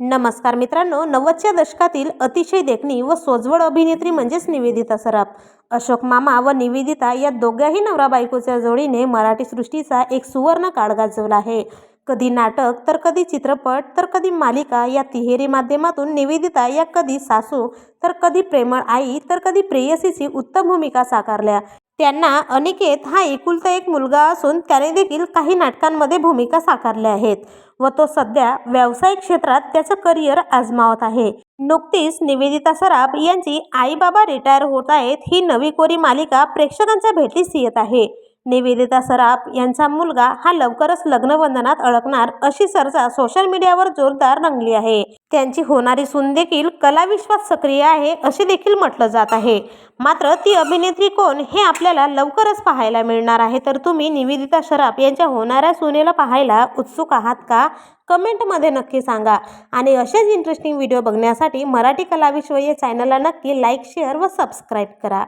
नमस्कार मित्रांनो नव्वदच्या दशकातील अतिशय देखणी व सोजवड अभिनेत्री म्हणजेच निवेदिता सराफ. अशोक मामा व निवेदिता या दोघ्याही नवरा बायकोच्या जोडीने मराठी सृष्टीचा एक सुवर्ण काळ गाजवला आहे. कधी नाटक तर कधी चित्रपट तर कधी मालिका या तिहेरी माध्यमातून निवेदिता या कधी सासू तर कधी प्रेमळ आई तर कधी प्रेयसीची उत्तम भूमिका साकारल्या. त्यांना अनिकेत हा एकुलता एक मुलगा असून त्याने देखील काही नाटकांमध्ये भूमिका साकारल्या आहेत व तो सध्या व्यावसायिक क्षेत्रात त्याचं करिअर आजमावत आहे. नुकतीच निवेदिता सराफ यांची आई बाबा रिटायर होत आहेत ही नवी कोरी मालिका प्रेक्षकांच्या भेटीस येत आहे. निवेदिता सराफ यांचा मुलगा हा लवकरच लग्नबंधनात अडकणार अशी चर्चा सोशल मीडियावर जोरदार रंगली आहे. त्यांची होणारी सून देखील कलाविश्वात सक्रिय आहे असे देखील म्हटलं जात आहे. मात्र ती अभिनेत्री कोण हे आपल्याला लवकरच पाहायला मिळणार आहे. तर तुम्ही निवेदिता सराफ यांच्या होणाऱ्या सुनेला पाहायला उत्सुक आहात का? कमेंटमध्ये नक्की सांगा. आणि असेच इंटरेस्टिंग व्हिडिओ बघण्यासाठी मराठी कलाविश्व या चॅनलला नक्की लाईक शेअर व सबस्क्राईब करा.